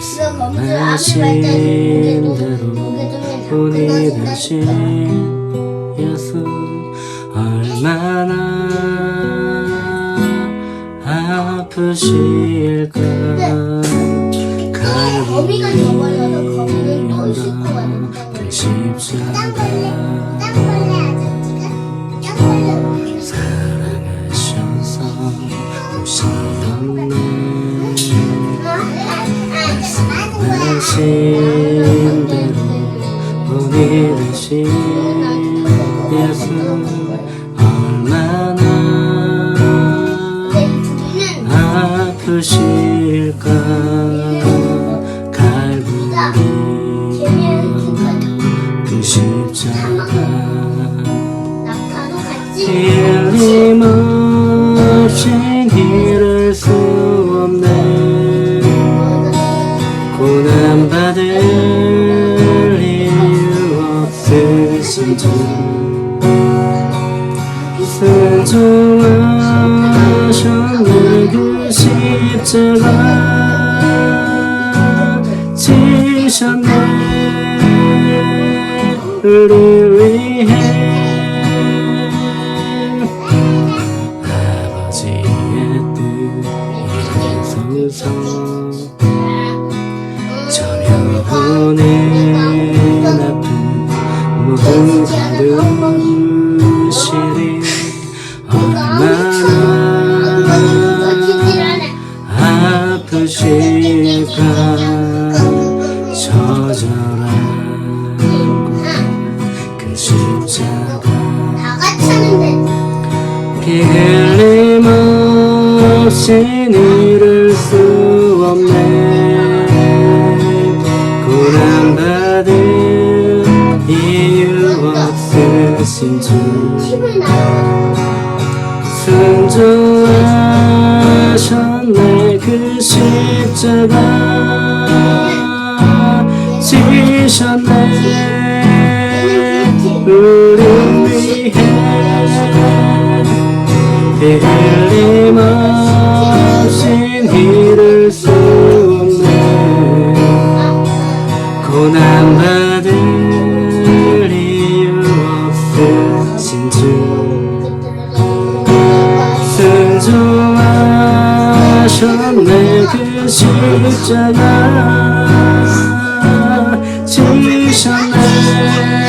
검술 앞에 말씀하신 발달. 되신 예수 얼마나 아프실까 거미가 또 그. 십자가 땅벌레 아저씨가 땅벌레 사랑하셔서 오시었네 말씀하신 대로 본이 되신 예수 얼마나 아프실까 갈보리 그 십자가 난 받을 이유 없으신 주 순종하셨네 그 십자가 지셨네. 우리 위해 아버지의 뜻 이루소서 저명하는 아픔 모두 받으시리 얼마나 아프실까 저절한 그 십자가 피 흘림 없이 이룰 수 없네 순종하셨네 그 십자가. 지셨네 우리 위해. 피 흘림 그 십자가 지셨네